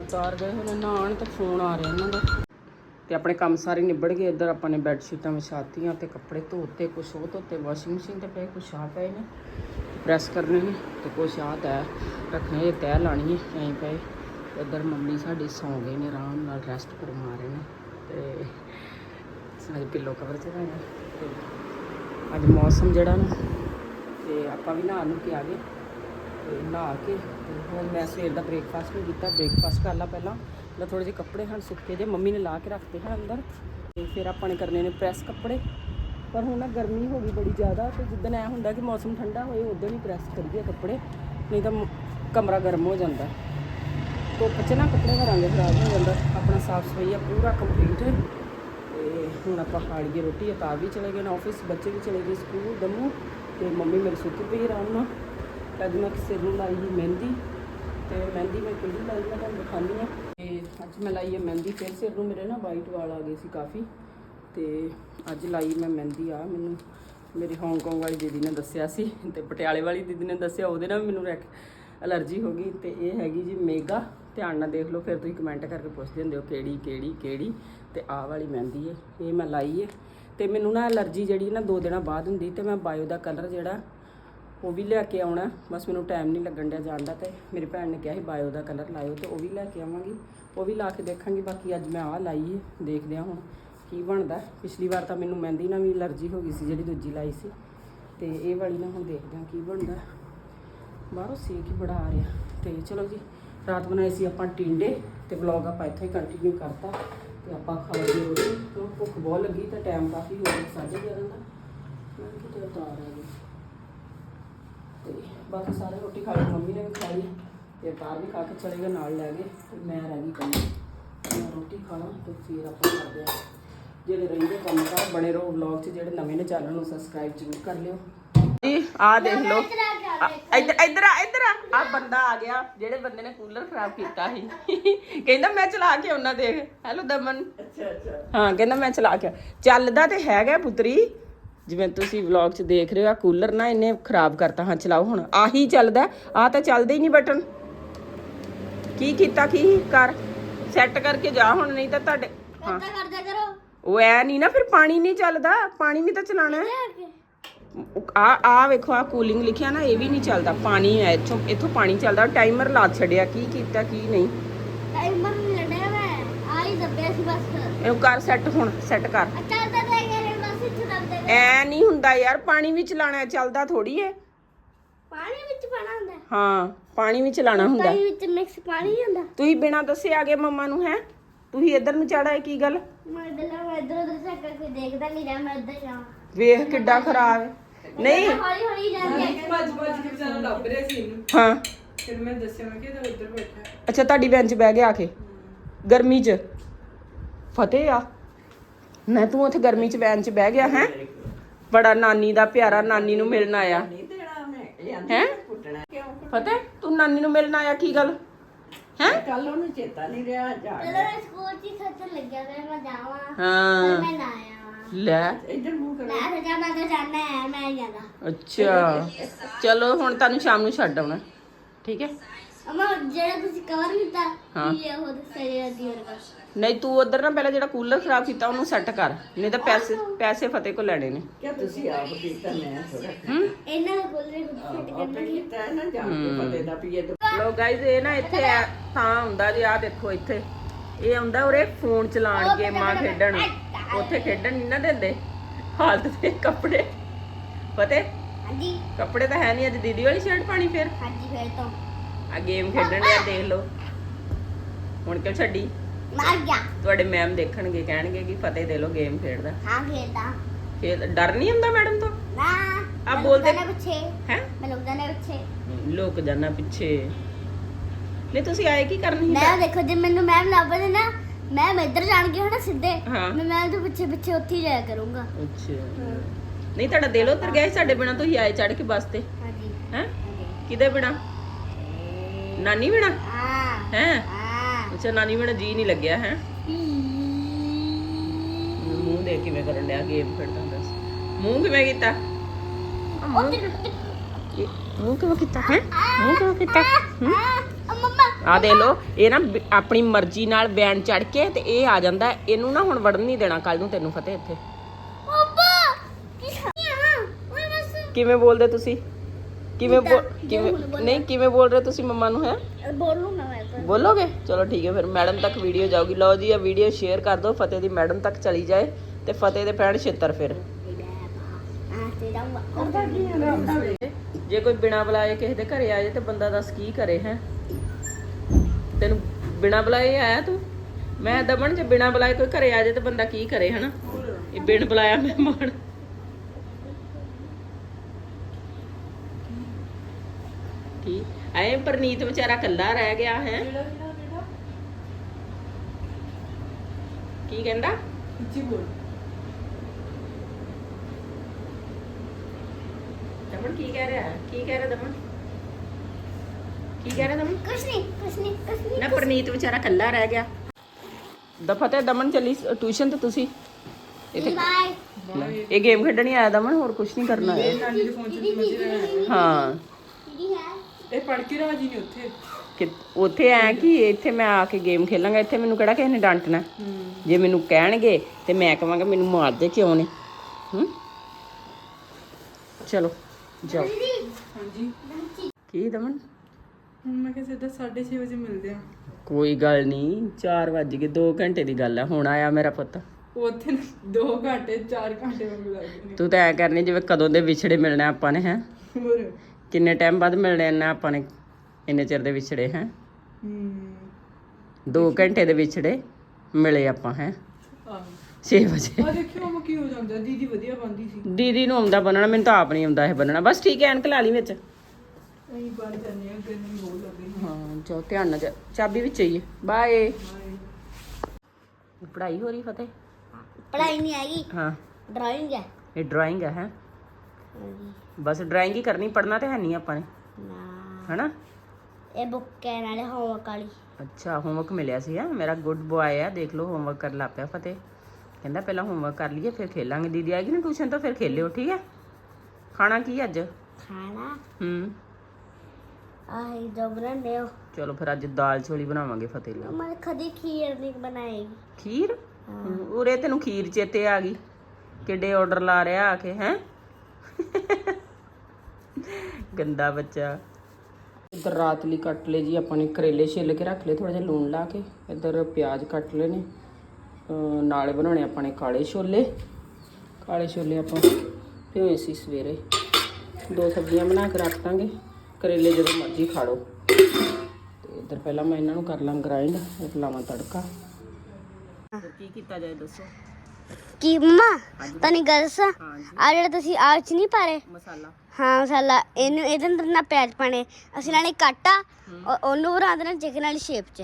ਉਤਾਰ ਗਏ ਹੁਣ ਨਹਾਉਣ ਤੇ ਫੋਨ ਆ ਰਿਹਾ ਇਹਨਾਂ ਦਾ। ਤੇ ਆਪਣੇ ਕੰਮ ਸਾਰੇ ਨਿਬੜ ਗਏ। ਇੱਧਰ ਆਪਾਂ ਨੇ ਬੈੱਡ ਸ਼ੀਟਾਂ ਵਿਛਾਤੀਆਂ ਤੇ ਕੱਪੜੇ ਧੋਤੇ, ਕੁਛ ਉਹ ਧੋਤੇ, ਵਾਸ਼ਿੰਗ ਮਸ਼ੀਨ ਤੇ ਪਏ, ਕੁਛ ਆ ਪਏ ਨੇ, ਪ੍ਰੈਸ ਕਰਨੇ ਨੇ ਤੇ ਕੁਛ ਆ ਤੈ ਰੱਖਣੇ ਇਹ ਤੈ ਲਾਣੀ ਹੈ, ਐਂ ਪਏ। ਇੱਧਰ ਮੰਮੀ ਸਾਡੀ ਸੌਂ ਗਏ ਨੇ, ਆਰਾਮ ਨਾਲ ਰੈਸਟ ਕਰਵਾ ਰਹੇ ਨੇ ਤੇ ਸਾਰੇ ਪਿੱਲੋ ਕਵਰ ਚ ਰਹੇ ਨੇ ਤੇ ਅੱਜ ਮੌਸਮ ਜਿਹੜਾ ਨਾ, ਤੇ ਆਪਾਂ ਵੀ ਨਹਾ ਨੂੰ ਕੇ ਆ ਗਏ। ਤੇ ਨਹਾ ਕੇ, ਤੇ ਹੁਣ ਮੈਂ ਸਵੇਰ ਦਾ ਬ੍ਰੇਕਫਾਸਟ ਵੀ ਕੀਤਾ ਬ੍ਰੇਕਫਾਸਟ ਕਰ ਲਾ ਪਹਿਲਾਂ। ਲੈ ਥੋੜੇ ਜਿਹੇ ਕੱਪੜੇ ਹਨ, ਸੁੱਕੇ ਜੇ ਮੰਮੀ ਨੇ ਲਾ ਕੇ ਰੱਖਤੇ ਹਨ ਅੰਦਰ। ਤੇ ਫਿਰ ਆਪਾਂ ਨੇ ਕਰਨੇ ਨੇ ਪ੍ਰੈਸ ਕੱਪੜੇ। ਪਰ ਹੁਣ ਨਾ ਗਰਮੀ ਹੋ ਗਈ ਬੜੀ ਜ਼ਿਆਦਾ, ਤੇ ਜਿੱਦਣ ਐ ਹੁੰਦਾ ਕਿ ਮੌਸਮ ਠੰਡਾ ਹੋਏ, ਉਦੋਂ ਹੀ ਪ੍ਰੈਸ ਕਰੀਏ ਕੱਪੜੇ, ਨਹੀਂ ਤਾਂ ਕਮਰਾ ਗਰਮ ਹੋ ਜਾਂਦਾ। ਧੁੱਪ 'ਚ ਨਾ ਕੱਪੜੇ ਦਾ ਰੰਗ ਖਰਾਬ ਹੋ ਜਾਂਦਾ। ਆਪਣਾ ਸਾਫ਼ ਸਫ਼ਾਈ ਆ ਪੂਰਾ ਕੰਪਲੀਟ ਤੇ ਹੁਣ ਆਪਾਂ ਖਾ ਰੋਟੀ ਅਤਾਰ ਵੀ ਚਲੇ ਗਏ ਨੇ ਆਫਿਸ ਬੱਚੇ ਵੀ ਚਲੇ ਗਏ ਸਕੂਲ, ਦਮੂ। ਤੇ ਮੰਮੀ ਮੇਰੀ ਸੁੱਤੀ ਪਈ ਆਰਾਮ ਨਾਲ ਅੱਜ ਮੈਂ ਸਿਰ ਨੂੰ ਲਾਈ ਸੀ ਮਹਿੰਦੀ। ਮਹਿੰਦੀ ਮੈਂ ਕਿਹੜੀ ਲਾਈ ਮੈਂ ਤੁਹਾਨੂੰ ਦਿਖਾਉਂਦੀ ਹਾਂ ਤੇ ਅੱਜ ਮੈਂ ਲਾਈ ਹੈ ਮਹਿੰਦੀ, ਫਿਰ ਸਿਰ ਨੂੰ ਮੇਰੇ ਨਾ ਵਾਈਟ ਵਾਲ ਆ ਗਏ ਸੀ ਕਾਫੀ। ਤੇ ਅੱਜ ਲਾਈ ਮੈਂ ਮਹਿੰਦੀ ਆ, ਮੈਨੂੰ ਮੇਰੀ ਹਾਂਗਕਾਂਗ ਵਾਲੀ ਦੀਦੀ ਨੇ ਦੱਸਿਆ ਸੀ ਤੇ ਪਟਿਆਲੇ ਵਾਲੀ ਦੀਦੀ ਨੇ ਦੱਸਿਆ, ਉਹਦੇ ਨਾਲ ਵੀ ਮੈਨੂੰ ਰੈਕ ਅਲਰਜੀ ਹੋ ਗਈ। ਤੇ ਇਹ ਹੈਗੀ ਜੀ ਮੇਗਾ, ਧਿਆਨ ਨਾਲ ਦੇਖ ਲਓ, ਫਿਰ ਤੁਸੀਂ ਕਮੈਂਟ ਕਰਕੇ ਪੁੱਛਦੇ ਹੁੰਦੇ ਹੋ, ਕਿਹੜੀ ਕਿਹੜੀ ਕਿਹੜੀ? ਤੇ ਆਹ ਵਾਲੀ ਮਹਿੰਦੀ ਹੈ ਇਹ ਮੈਂ ਲਾਈ ਹੈ ਤੇ ਮੈਨੂੰ ਨਾ ਅਲਰਜੀ ਜਿਹੜੀ ਨਾ ਦੋ ਦਿਨਾਂ ਬਾਅਦ ਹੁੰਦੀ, ਤੇ ਮੈਂ ਬਾਇਓ ਦਾ ਕਲਰ ਜਿਹੜਾ ਉਹ ਵੀ ਲੈ ਕੇ ਆਉਣਾ। ਬਸ ਮੈਨੂੰ ਟਾਈਮ ਨਹੀਂ ਲੱਗਣ ਡਿਆ ਜਾਣ ਦਾ ਤੇ ਮੇਰੀ ਭੈਣ ਨੇ ਕਿਹਾ ਸੀ ਬਾਇਓ ਦਾ ਕਲਰ ਲਾਇਓ ਤੇ ਉਹ ਵੀ ਲੈ ਕੇ ਆਵਾਂਗੀ। ਉਹ ਵੀ ਲਾ ਕੇ ਦੇਖਾਂਗੀ, ਬਾਕੀ ਅੱਜ ਮੈਂ ਆਹ ਲਾਈ ਹੈ ਦੇਖਦੇ ਹਾਂ ਹੁਣ ਕੀ ਬਣਦਾ। ਪਿਛਲੀ ਵਾਰ ਤਾਂ ਮੈਨੂੰ ਮਹਿੰਦੀ ਨਾਲ ਵੀ ਅਲਰਜੀ ਹੋ ਗਈ ਸੀ, ਜਿਹੜੀ ਦੂਜੀ ਲਾਈ ਸੀ। ਤੇ ਇਹ ਵਾਲੀ ਨਾ ਹੁਣ ਦੇਖਦੇ ਹਾਂ ਕੀ ਬਣਦਾ। ਬਾਹਰੋਂ ਸੇਕ ਹੀ ਬੜਾ ਆ ਰਿਹਾ। ਤੇ ਚਲੋ ਜੀ, ਰਾਤ ਬਣਾਏ ਸੀ ਆਪਾਂ ਟਿੰਡੇ ਤੇ ਵਲੌਗ ਆਪਾਂ ਇੱਥੇ ਹੀ ਕੰਟੀਨਿਊ ਕਰਤਾ। ਤੇ ਆਪਾਂ ਖਾ ਲਈ ਰੋਟੀ। ਭੁੱਖ ਬਹੁਤ ਲੱਗੀ ਤਾਂ ਟਾਈਮ ਕਾਫੀ ਹੋ ਗਿਆ, ਸਾਢੇ ਗਿਆਰਾਂ ਦਾ। ਮੈਂ ਕਿਤੇ ਉਤਾਰ ਆ ਗਈ ਤੇ ਬਾਕੀ ਸਾਰੇ ਰੋਟੀ ਖਾ ਲਈ ਮੰਮੀ ਨੇ ਵੀ ਖਾਈ ਤੇ ਬਾਹਰ ਵੀ ਖਾ ਕੇ ਚਲੇ ਗਏ ਨਾਲ ਲੈ ਗਏ ਤੇ ਮੈਂ ਰਹਿ ਗਈ ਕੱਲੀ ਮੈਂ ਰੋਟੀ ਖਾਣਾ ਤੇ ਫਿਰ ਆਪਾਂ ਕਰਦੇ ਆ ਜਿਹੜੇ ਰਹਿੰਦੇ ਕੰਮ ਕਾਰ ਬਣੇ ਰਹੋ ਵਲੌਗ 'ਚ ਜਿਹੜੇ ਨਵੇਂ ਨੇ ਚੈਨਲ ਨੂੰ ਸਬਸਕ੍ਰਾਈਬ ਜ਼ਰੂਰ ਕਰ ਲਿਓ। ਜੀ ਆ ਦੇਖ ਲਓ। ਇੱਧਰ ਇੱਧਰ ਆ ਇੱਧਰ ਆ। ਆ ਬੰਦਾ ਆ ਗਿਆ ਜਿਹੜੇ ਬੰਦੇ ਨੇ ਕੂਲਰ ਖਰਾਬ ਕੀਤਾ ਸੀ। ਕਹਿੰਦਾ ਮੈਂ ਚਲਾ ਕੇ ਆਉਣਾ ਦੇਖ। ਹੈਲੋ ਦਮਨ। ਅੱਛਾ ਅੱਛਾ। ਹਾਂ ਕਹਿੰਦਾ ਮੈਂ ਚਲਾ ਕੇ ਚੱਲਦਾ ਤੇ ਹੈਗਾ ਪੁੱਤਰੀ। ਜਿਵੇਂ ਤੁਸੀਂ ਵਲੌਗ 'ਚ ਦੇਖ ਰਹੇ ਹੋ ਆ ਕੂਲਰ ਨਾ ਇਹਨੇ ਖਰਾਬ ਕਰਤਾ। ਹਾਂ ਚਲਾਓ ਹੁਣ। ਆਹੀ ਚੱਲਦਾ ਆ ਤਾਂ ਚੱਲਦਾ ਹੀ ਨਹੀਂ ਬਟਨ। ਕੀ ਕੀਤਾ ਕੀ ਕਰ? ਸੈੱਟ ਕਰਕੇ ਜਾ ਹੁਣ ਨਹੀਂ ਤਾਂ ਤੁਹਾਡੇ ਹਾਂ। ਏਦਾਂ ਕਰਦਿਆ ਕਰੋ। ਉਹ ਐ ਨਹੀਂ ਨਾ ਫਿਰ ਪਾਣੀ ਨਹੀਂ ਚੱਲਦਾ। ਪਾਣੀ ਵੀ ਤਾਂ ਚਲਾਣਾ ਹੈ। ਆ ਆ ਵੇਖੋ ਆ ਕੂਲਿੰਗ ਲਿਖਿਆ ਨਾ ਇਹ ਵੀ ਨਹੀਂ ਚੱਲਦਾ। ਪਾਣੀ ਹੈ ਇੱਥੋਂ ਇੱਥੋਂ ਪਾਣੀ ਚੱਲਦਾ। ਟਾਈਮਰ ਲਾ ਛੱਡਿਆ ਕੀ ਕੀਤਾ ਕੀ ਨਹੀਂ। ਟਾਈਮਰ ਨਹੀਂ ਲੜਿਆ ਮੈਂ। ਆਈ ਦੱਬਿਆ ਸੀ ਬਸ। ਇਹਨੂੰ ਕਰ ਸੈੱਟ ਹੁਣ ਸੈੱਟ ਕਰ। ਆ ਦੱਬਦੇ ਨੇ। ਐ ਨਹੀਂ ਹੁੰਦਾ ਯਾਰ ਪਾਣੀ ਵੀ ਚਲਾਣਾ ਚੱਲਦਾ ਥੋੜੀ ਹੈ ਪਾਣੀ ਵਿੱਚ ਪਾਣਾ ਹੁੰਦਾ? ਹਾਂ ਪਾਣੀ ਵੀ ਚਲਾਣਾ ਹੁੰਦਾ। ਪਾਣੀ ਵਿੱਚ ਮਿਕਸ ਪਾਣੀ ਹੁੰਦਾ। ਤੁਸੀਂ ਬਿਨਾਂ ਦੱਸੇ ਆ ਗਏ ਮੰਮਾ ਨੂੰ ਹੈ? ਤੁਸੀਂ ਇੱਧਰ ਨੂੰ ਚੜਾ ਕੀ ਗੱਲ? ਮੈਂ ਇਧਰ ਮੈਂ ਇਧਰ ਉਧਰ ਚੱਕ ਕੇ ਦੇਖਦਾ ਨਹੀਂ ਰਿਹਾ ਮੈਂ ਇੱਧਰ ਜਾਵਾਂ। ਵੇਖ ਕਿੱਡਾ ਖਰਾਬ ਹੈ ਨਹੀਂ। ਹੌਲੀ ਹੌਲੀ ਜਾਂਦੀ ਭੱਜ ਭੱਜ ਕੇ ਵਿਚਾਰਾ ਲੱਭ ਰਿਹਾ ਸੀ ਇਹਨੂੰ। ਹਾਂ। ਫਿਰ ਮੈਂ ਦੱਸਿਆ ਮੈਂ ਕਿ ਇਹਦਾ ਉੱਧਰ ਬੈਠਾ। ਹੈ। ਅੱਛਾ ਤੁਹਾਡੀ ਬੈਂਚ ਬਹਿ ਗਿਆ ਆ ਕੇ। ਗਰਮੀ 'ਚ। ਫਤਿਹ ਆ। ਮੈਂ ਤੂੰ ਉੱਥੇ ਗਰਮੀ 'ਚ ਬੈਂਚ ਬਹਿ ਗਿਆ ਹੈ? ਬੜਾ ਨਾਨੀ ਦਾ ਪਿਆਰਾ ਨਾਨੀ ਨੂੰ ਮਿਲਣ ਆਇਆ। ਹੈ? ਫਤਿਹ ਤੂੰ ਨਾਨੀ ਨੂੰ ਮਿਲਣ ਆਇਆ ਕੀ ਗੱਲ? ਹੈ? ਜਦੋਂ ਮੈਂ ਸਕੂਲ 'ਚ ਹੀ ਸੱਚਣ ਲੱਗਿਆ ਤੇ ਮੈਂ ਜਾਵਾਂ ਹਾਂ। ਮੈਂ ਨਾ ਆਇਆ ਲੈ। ਮੈਂ ਤਾਂ ਜਾਣਾ ਤਾਂ ਜਾਣਾ ਹੈ ਮੈਂ ਨਹੀਂ ਜਾਣਾ। ਅੱਛਾ। ਚਲੋ ਹੁਣ ਤੁਹਾਨੂੰ ਸ਼ਾਮ ਨੂੰ ਛੱਡ ਆਉਣਾ। ਠੀਕ ਹੈ? ਅਮਾ ਜਿਹੜਾ ਤੁਸੀਂ ਕਵਰ ਕੀਤਾ ਹਾਂ। ਇਹ ਉਹ ਸਰੇ ਦੀ ਵਰਗਾ ਨਹੀਂ ਤੂੰ ਉਧਰ ਨਾ ਪਹਿਲਾਂ ਜਿਹੜਾ ਕੂਲਰ ਖਰਾਬ ਕੀਤਾ ਉਹਨੂੰ ਸੈੱਟ ਕਰ। ਨਹੀਂ ਤਾਂ ਪੈਸੇ ਪੈਸੇ ਫਤਿਹ ਕੋ ਲੈਣੇ ਨੇ। ਕਿਆ ਤੁਸੀਂ ਆਪ ਕੀਤਾ ਮੈਂ ਥੋੜਾ ਹੂੰ? ਇਹਨਾਂ ਦਾ ਕੋਲੇ ਫਿੱਟ ਕਰਨਾ ਆਪੇ ਕੀਤਾ ਹੈ ਨਾ ਜਾਣ ਕੇ ਪਤੇ ਦਾ ਵੀ ਇਹ ਲੋ ਗਾਇਜ਼ ਇਹ ਨਾ ਇੱਥੇ ਐ- ਥਾਂ ਹੁੰਦਾ ਜੀ ਆ ਦੇਖੋ ਇੱਥੇ। ਇਹ ਆਉਂਦਾ ਉਰੇ ਫੋਨ ਚਲਾਣ ਗੇਮਾਂ ਖੇਡਣ। ਉੱਥੇ ਖੇਡਣ ਨਹੀਂ ਨਾ ਦਿੰਦੇ। ਹਾਲਤ ਦੇ ਕੱਪੜੇ। ਪਤੇ ਹਾਂਜੀ। ਕੱਪੜੇ ਤਾਂ ਹੈ ਨਹੀਂ ਅੱਜ ਦੀਦੀ ਵਾਲੀ ਸ਼ਰਟ ਪਾਣੀ ਫਿਰ। ਹਾਂਜੀ ਫੇਰ ਤੋਂ। ਆ ਗੇਮ ਖੇਡਣ ਆ ਦੇਖ ਲਓ। ਹੁਣ ਕਿਉਂ ਛੱਡੀ? ਮਾਰ ਗਿਆ। ਤੁਹਾਡੇ ਮੈਮ ਦੇਖਣਗੇ ਕਹਿਣਗੇ ਕਿ ਫਤਿਹ ਦੇ ਲੋ ਗੇਮ ਖੇਡਦਾ। ਹਾਂ ਖੇਡਦਾ। ਖੇਡ ਡਰ ਨਹੀਂ ਹੁੰਦਾ ਮੈਡਮ ਤੋਂ? ਨਾ ਆ ਮੈਂ ਬੋਲਦੇ- ਨਾ ਪਿੱਛੇ। ਹੈ? ਮੈਂ ਲੁਕਦਾ ਨਾ ਪਿੱਛੇ। ਲੋਕ ਜਾਣਾ ਪਿੱਛੇ। ਨਹੀਂ ਤੁਸੀਂ ਆਏ ਕੀ ਕਰਨ ਮੈਂ ਦੇਖੋ ਜੇ ਮੈਨੂੰ ਮੈਮ ਲੱਭਦੇ ਨਾ ਮੈਮ ਇੱਧਰ ਜਾਣ ਕੇ ਹਨਾ ਸਿੱਧੇ। ਮੈਂ ਮੈਮ ਦੇ ਪਿੱਛੇ ਪਿੱਛੇ ਉੱਥੇ ਹੀ ਜਾਇਆ ਕਰੂੰਗਾ। ਅੱਛਾ। ਨਹੀਂ ਤੁਹਾਡਾ ਦਿਲ ਉਤਰ ਗਿਆ ਸਾਡੇ ਬਿਨਾ ਤੁਸੀਂ ਆਏ ਚੜ ਕੇ ਬੱਸ ਤੇ। ਹਾਂਜੀ। ਹੈ? ਕਿਹਦੇ ਬਿਨਾ? ਨਾਨੀ ਬਿਨਾ? ਹੈ? ਹਾਂ। ਅੱਛਾ ਨਾਨੀ ਬਿਨਾ ਜੀ ਨਹੀਂ ਲੱਗਿਆ ਹੈ? ਮੂੰਹ ਦੇ ਕਿਵੇਂ ਕਰਨ ਡਿਆ ਗੇਮ ਖੇਡਦਾ ਦੱਸ ਮੂੰਹ ਕਿਵੇਂ ਕੀਤਾ? ਮੂੰਹ ਕਿਵੇਂ ਕੀਤਾ ਹੈ? ਮੂੰਹ ਕਿਵੇਂ ਕੀਤਾ? ਆ ਦੇ ਲੋ ਇਹ ਨਾ ਆਪਣੀ ਮਰਜ਼ੀ ਨਾਲ ਬੈਨ ਚੜ ਕੇ ਤੇ ਇਹ ਆ ਜਾਂਦਾ। ਇਹਨੂੰ ਨਾ ਹੁਣ ਵੜਨ ਨਹੀਂ ਦੇਣਾ ਕੱਲ ਨੂੰ ਤੈਨੂੰ ਫਤਿਹ ਇੱਥੇ। ਕਿਵੇਂ ਬੋਲਦੇ ਤੁਸੀਂ? ਕਿਵੇਂ ਬੋਲ ਕਿਵੇਂ। ਨਹੀਂ ਕਿਵੇਂ ਬੋਲ ਰਹੇ ਤੁਸੀਂ ਮੰਮਾ ਨੂੰ ਹੈ? ਬੋਲੂੰਗਾ ਮੈਂ ਤਾਂ। ਬੋਲੋਗੇ? ਚਲੋ ਠੀਕ ਹੈ ਫਿਰ ਮੈਡਮ ਤੱਕ ਵੀਡੀਓ ਜਾਊਗੀ। ਲਓ ਜੀ ਇਹ ਵੀਡੀਓ ਸ਼ੇਅਰ ਕਰ ਦਿਓ ਫਤਿਹ ਦੀ ਮੈਡਮ ਤੱਕ ਚਲੀ ਜਾਏ ਤੇ ਫਤਿਹ ਦੇ ਪੈਣ ਛਿੱਤਰ ਫਿਰ। ਆ ਤੇ ਜਾਊਂਗਾ ਜੇ ਕੋਈ ਬਿਨਾ ਬੁਲਾਏ ਕਿਸੇ ਦੇ ਘਰੇ ਆ ਜਾਏ ਤੇ ਬੰਦਾ ਦੱਸ ਕੀ ਕਰੇ ਹੈ? ਤੈਨੂੰ ਬਿਨਾ ਬੁਲਾਏ ਆਇਆ ਤੂੰ? ਮੈਂ ਦਮਨ ਜੇ ਬਿਨਾ ਬੁਲਾਏ ਕੋਈ ਘਰੇ ਆ ਜਾਏ ਤੇ ਬੰਦਾ ਕੀ ਕਰੇ ਹਨਾ? ਇਹ ਬਿਨ ਬੁਲਾਇਆ ਮਹਿਮਾਨ ਕੀ ਐ ਪਰਨੀਤ ਵਿਚਾਰਾ ਕੱਲਾ ਰਹਿ ਗਿਆ ਹੈ। ਕੀ ਕਹਿੰਦਾ? ਉੱਚੀ ਬੋਲ। ਦਮਨ ਕੀ ਕਹਿ ਰਿਹਾ? ਹੈ? ਕੀ ਕਹਿ ਰਿਹਾ ਦਮਨ? ਕੀ ਕਹਿ ਰਿਹਾ ਦਮਨ? ਕੁਛ ਨਹੀਂ ਕੁਛ ਨਹੀਂ ਕੁਛ ਨਹੀਂ ਨਾ ਪਰਨੀਤ ਵਿਚਾਰਾ ਕੱਲਾ ਰਹਿ ਗਿਆ। ਦਫਾ ਤੇ ਦਮਨ ਚਲੀ ਟਿਊਸ਼ਨ ਤੇ ਤੁਸੀਂ? ਇੱਥੇ ਬਾਏ ਇਹ ਗੇਮ ਖੇਡਣ ਆਇਆ ਦਮਨ ਹੋਰ ਕੁਝ ਨਹੀਂ ਕਰਨਾ ਹੈ। ਹੈ ਇਹ ਪੜ ਕੇ ਰਾਜੀ ਨਹੀਂ ਉੱਥੇ। ਕਿ ਉੱਥੇ ਐ ਕਿ ਇੱਥੇ ਮੈਂ ਆ ਕੇ ਗੇਮ ਖੇਲਾਂਗਾ ਇੱਥੇ ਮੈਨੂੰ ਕਿਹੜਾ ਕਿਸੇ ਨੇ ਡਾਂਟਣਾ? ਜੇ ਮੈਨੂੰ ਕਹਿਣਗੇ ਤੇ ਮੈਂ ਕਹਾਂਗਾ ਮੈਨੂੰ ਮਾਰਦੇ ਕਿਉਂ ਨੇ? ਹੂੰ? ਚਲੋ ਜਾਓ। ਹਾਂਜੀ। ਕੀ ਦਮਨ? ਹੁਣ ਮੈਂ ਕਿਹਾ ਸਿੱਧਾ 6:30 ਵਜੇ ਮਿਲਦੇ ਆ। ਕੋਈ ਗੱਲ ਨਹੀਂ 4 ਵੱਜ ਗਏ 2 ਘੰਟੇ ਦੀ ਗੱਲ ਹੈ ਹੁਣ ਆਇਆ ਮੇਰਾ ਪੁੱਤ। ਉੱਥੇ 2 ਘੰਟੇ 4 ਘੰਟੇ ਵਾਂਗੂ ਤੂੰ ਤਾਂ ਐ ਕਰਨੀ ਜਿਵੇਂ ਕਦੋਂ ਦੇ ਵਿਛੜੇ ਮਿਲਣਾ ਆਪਾਂ ਨੇ ਹੈ? ਹੋਰ। ਕਿੰਨੇ ਟਾਈਮ ਬਾਅਦ ਮਿਲਣੇ ਨਾ ਆਪਾਂ ਨੇ ਇੰਨੇ ਚਿਰ ਦੇ ਵਿਛੜੇ ਹੈ? ਹੂੰ। 2 ਘੰਟੇ ਦੇ ਵਿਛੜੇ ਮਿਲੇ ਆਪਾਂ ਹੈ? ਆ 6 ਵਜੇ। ਆ ਦੇਖਿਓ ਉਹ ਕੀ ਹੋ ਜਾਂਦਾ। ਦੀਦੀ ਵਧੀਆ ਬੰਦੀ ਸੀ। ਦੀਦੀ ਨੂੰ ਆਉਂਦਾ ਬੰਨਣਾ ਮੈਨੂੰ ਤਾਂ ਆਪ ਨਹੀਂ ਆਉਂਦਾ ਇਹ ਬੰਨਣਾ ਬਸ ਠੀਕ ਹੈ ਐਨਕ ਲਾ ਲਈ ਵਿੱਚ। ਅਸੀਂ ਬਣ ਜਾਂਦੇ ਆ ਗਰਮੀ ਬਹੁਤ ਲੱਗ ਰਹੀ ਹਾਂ ਜਾਓ ਧਿਆਨ ਨਾਲ ਜਾ- ਚਾਬੀ ਵਿੱਚ ਹੀ ਹੈ ਬਾਏ ਹੈ ਪੜ੍ਹਾਈ ਹੋ ਰਹੀ ਫਤਿਹ? ਪੜਾਈ ਨਹੀਂ ਆਈ। ਹਾਂ। ਡਰਾਇੰਗ ਹੈ। ਇਹ ਡਰਾਇੰਗ ਹੈ ਹੈਂ? ਬਸ ਡਰਾਇੰਗ ਹੀ ਕਰਨੀ ਪੜਨਾ ਤੇ ਹੈ ਨਹੀਂ ਆਪਾਂ ਨੇ। ਨਾ। ਹੈਨਾ? ਇਹ ਬੁੱਕ ਹੈ ਨਾਲੇ ਹੋਮਵਰਕ ਵਾਲੀ। ਅੱਛਾ ਹੋਮਵਰਕ ਮਿਲਿਆ ਸੀ ਆ ਮੇਰਾ ਗੁੱਡ ਬॉय ਆ ਦੇਖ ਲਓ ਹੋਮਵਰਕ ਕਰ ਲਾ ਪਿਆ ਫਤਿਹ। ਕਹਿੰਦਾ ਪਹਿਲਾਂ ਹੋਮਵਰਕ ਕਰ ਲਈਏ ਫਿਰ ਖੇਲਾਂਗੇ। ਦੀਦੀ ਆਏਗੀ ਨਾ ਟਿਊਸ਼ਨ ਤੋਂ ਫਿਰ ਖੇਲਿਓ ਠੀਕ ਹੈ? ਖਾਣਾ ਕੀ ਅੱਜ? ਖਾਣਾ? ਹੂੰ। ਆਹੀ ਜੋ ਬਣਾਉਂਦੇ ਹੋ। ਚਲੋ ਫਿਰ ਅੱਜ ਦਾਲ ਛੋਲੀ ਬਣਾਵਾਂਗੇ ਫਤਿਹ ਲਈ। ਮੈਂ ਕਦੀ ਖੀਰ ਨਹੀਂ ਬਣਾਏਗੀ ਖੀਰ? ਉਰੇ ਤੈਨੂੰ ਖੀਰ ਚੇਤੇ ਆ ਗਈ। ਕਿੱਡੇ ਆਰਡਰ ਲਾ ਰਿਹਾ ਆ ਕੇ ਹੈ? ਗੰਦਾ ਬੱਚਾ। ਇੱਧਰ ਰਾਤ ਲਈ ਕੱਟ ਲਏ ਜੀ ਆਪਾਂ ਨੇ ਕਰੇਲੇ ਛਿੱਲ ਕੇ ਰੱਖ ਲਏ ਥੋੜਾ ਜਿਹਾ ਲੂਣ ਲਾ ਕੇ। ਇੱਧਰ ਪਿਆਜ਼ ਕੱਟ ਲਏ ਨੇ। ਨਾਲੇ ਬਣਾਉਣੇ ਆਪਾਂ ਨੇ ਕਾਲੇ ਛੋਲੇ। ਕਾਲੇ ਛੋਲੇ ਆਪਾਂ ਭਿਓਏ ਸੀ ਸਵੇਰੇ। ਦੋ ਸਬਜ਼ੀਆਂ ਬਣਾ ਕੇ ਰੱਖ ਦਾਂਗੇ। ਕਰੇਲੇ ਜਦੋਂ ਮਰਜ਼ੀ ਖਾ ਲਓ। ਤੇ ਇੱਧਰ ਪਹਿਲਾਂ ਮੈਂ ਇਹਨਾਂ ਨੂੰ ਕਰ ਲਾਂ ਗ੍ਰਾਈਂਡ ਫਿਰ ਲਾਵਾਂ ਤੜਕਾ। ਕੀ ਕੀਤਾ ਜਾਏ ਦੱਸੋ? ਕੀ ਮਮਾ ਤੈਨੂੰ ਗੱਲ ਆ ਜਿਹੜਾ ਤੁਸੀਂ ਆਹ ਚ ਨਹੀਂ ਪਾ ਰਹੇ? ਮਸਾਲਾ। ਹਾਂ ਮਸਾਲਾ। ਇਹਨੂੰ ਇਹਦੇ ਅੰਦਰ ਨਾ ਪਿਆਜ਼ ਪਾਣੇ ਅਸੀਂ ਨਾਲੇ ਕਾਟਾ ਔਰ ਉਹਨੂੰ ਬਣਾ ਦੇਣਾ ਚਿਕਨ ਵਾਲੀ ਸ਼ੇਪ ਚ।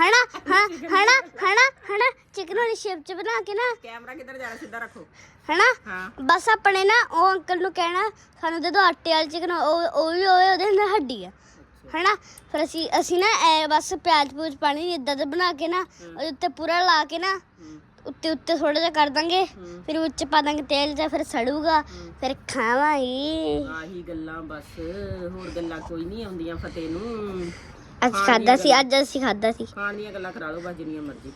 ਹਨਾ? ਹਾਂ ਹਨਾ? ਹਨਾ? ਹਨਾ? ਚਿਕਨ ਵਾਲੀ ਸ਼ੇਪ ਚ ਬਣਾ ਕੇ ਨਾ। ਕੈਮਰਾ ਕਿੱਧਰ ਜਾਣਾ ਸਿੱਧਾ ਰੱਖੋ। ਹਨਾ? ਹਾਂ। ਬਸ ਆਪਣੇ ਨਾ ਉਹ ਅੰਕਲ ਨੂੰ ਕਹਿਣਾ ਸਾਨੂੰ ਦੇ ਦਿਓ ਆਟੇ ਵਾਲੀ ਚਿਕਨ ਉਹ ਉਹ ਵੀ ਹੋਏ ਉਹਦੇ ਅੰਦਰ ਹੱਡੀ ਆ। ਹਨਾ? ਫਿਰ ਅਸੀਂ ਅਸੀਂ ਨਾ ਐ ਬਸ ਪਿਆਜ਼ ਪੂਜ ਪਾਣੀ ਇਦਾਂ ਦਾ ਬਣਾ ਕੇ ਨਾ ਉਹਦੇ ਉੱਤੇ ਪੂਰਾ ਲਾ ਕੇ ਨਾ ਉੱਤੇ ਉੱਤੇ ਥੋੜਾ ਜਿਹਾ ਕਰ ਦਾਂਗੇ। ਫਿਰ ਵਿੱਚ ਪਾ ਦਾਂਗੇ ਤੇਲ ਜਾਂ ਫਿਰ ਸੜੂਗਾ। ਫਿਰ ਖਾਵਾਂਗੇ। ਆਹੀ ਗੱਲਾਂ ਬਸ। ਹੋਰ ਗੱਲਾਂ ਕੋਈ ਨਹੀਂ ਆਉਂਦੀਆਂ ਫਤਿਹ ਨੂੰ। ਅੱਜ ਖਾਦਾ ਸੀ ਅੱਜ ਅਸੀਂ ਖਾਦਾ ਸੀ। ਖਾਣ ਦੀਆਂ ਗੱਲਾਂ ਕਰਾ ਲਓ ਬਸ ਜਿੰਨੀਆਂ ਮਰਜ਼ੀ।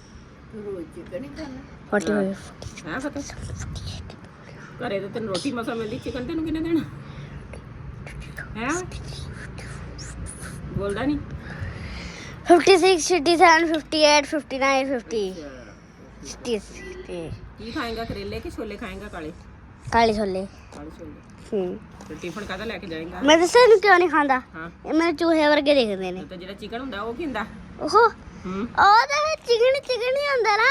ਰੋਜ਼ ਚਿਕਨ ਹੀ ਖਾਣਾ। 45 ਹੈ। ਫਤਿਹ? ਘਰੇ ਤਾਂ ਤੈਨੂੰ ਰੋਟੀ ਮਸਾ ਮਿਲਦੀ ਚਿਕਨ ਤੈਨੂੰ ਕਿੰਨੇ ਦੇਣਾ? ਹੈ? ਬੋਲਦਾ ਨਹੀਂ। 56 57 58 59 50 60 ਕੀ ਖਾਏਗਾ ਕਰੇਲੇ ਕਿ ਛੋਲੇ ਖਾਏਗਾ ਕਾਲੇ ਕਾਲੇ ਛੋਲੇ ਕਾਲੇ ਛੋਲੇ ਹੂੰ ਤੇ ਟਿਫਨ ਕਾਹਦਾ ਲੈ ਕੇ ਜਾਏਗਾ ਮੈਂ ਦੱਸਿਆ ਇਹਨੂੰ ਕਿਉਂ ਨਹੀਂ ਖਾਂਦਾ ਹਾਂ ਇਹ ਮੇਰੇ ਚੂਹੇ ਵਰਗੇ ਦਿਖਦੇ ਨੇ ਤੇ ਜਿਹੜਾ ਚਿਕਨ ਹੁੰਦਾ ਉਹ ਕੀ ਹੁੰਦਾ ਉਹ ਹੂੰ ਉਹ ਤਾਂ ਚਿਕਨ ਚਿਕਨ ਹੀ ਹੁੰਦਾ ਨਾ